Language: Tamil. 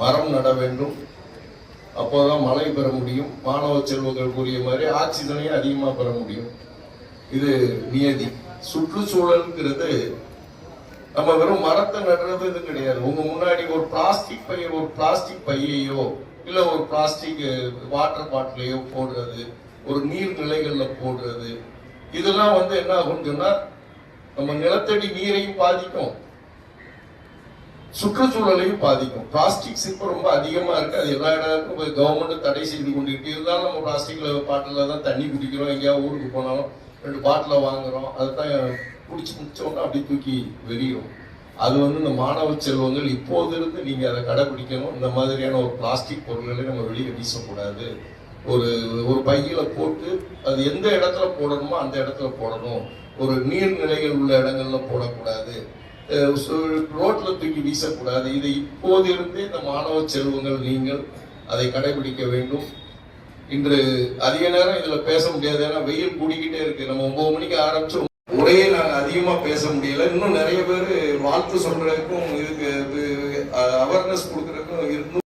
மரம் நட வேண்டும். அப்போதான் மழை பெற முடியும். மாணவ செல்வங்கள் கூறிய மாதிரி ஆக்சிஜனையும் அதிகமாக பெற முடியும். இது நியதி. சுற்றுச்சூழல்ங்கிறது நம்ம வெறும் மரத்தை நடுறது இது கிடையாது. உங்க முன்னாடி ஒரு பிளாஸ்டிக் பைய ஒரு பிளாஸ்டிக் பையையோ இல்ல ஒரு பிளாஸ்டிக் வாட்டர் பாட்டிலையோ போடுறது ஒரு நீர்நிலைகள்ல போடுறது இதெல்லாம் வந்து என்ன ஆகும்னு சொன்னா நம்ம நிலத்தடி நீரையும் பாதிக்கும். சுற்றுச்சூழலையும் பாதிக்கும். பிளாஸ்டிக்ஸ் இப்போ ரொம்ப அதிகமாக இருக்குது அது எல்லா இடத்துக்கும் கவர்மெண்ட் தடை செய்து கொண்டிருக்கு. இருந்தாலும் நம்ம பிளாஸ்டிக்கில் பாட்டிலில் தான் தண்ணி குடிக்கிறோம். எங்கேயாவது ஊருக்கு போனாலும் ரெண்டு பாட்டிலை வாங்குகிறோம் அதுதான் குடிச்சு முடிச்சோன்னா அப்படி தூக்கி வெறியும் அது வந்து இந்த மாணவ செல்வங்கள் இப்போது இருந்து நீங்கள் அதை கடைபிடிக்கணும் இந்த மாதிரியான ஒரு பிளாஸ்டிக் பொருட்களை நம்ம வெளியே வீசக்கூடாது. ஒரு ஒரு பையில போட்டு அது எந்த இடத்துல போடணுமோ அந்த இடத்துல போடணும். ஒரு நீர்நிலைகள் உள்ள இடங்கள்ல போடக்கூடாது. ரோட்ல தூக்கி வீசக்கூடாது. இதை இப்போதிருந்தே இந்த மாணவ செல்வங்கள் நீங்கள் அதை கடைபிடிக்க வேண்டும். இன்று அதிக நேரம் இதுல பேச முடியாது. ஏன்னா வெயில் கூடிக்கிட்டே இருக்கு. நம்ம ஒன்பது மணிக்கு ஆரம்பிச்சு உரையை நாங்க அதிகமா பேச முடியல. இன்னும் நிறைய பேர் வாழ்த்து சொல்றதுக்கும் இதுக்கு அவேர்னஸ் கொடுக்கறதுக்கும் இருந்தும்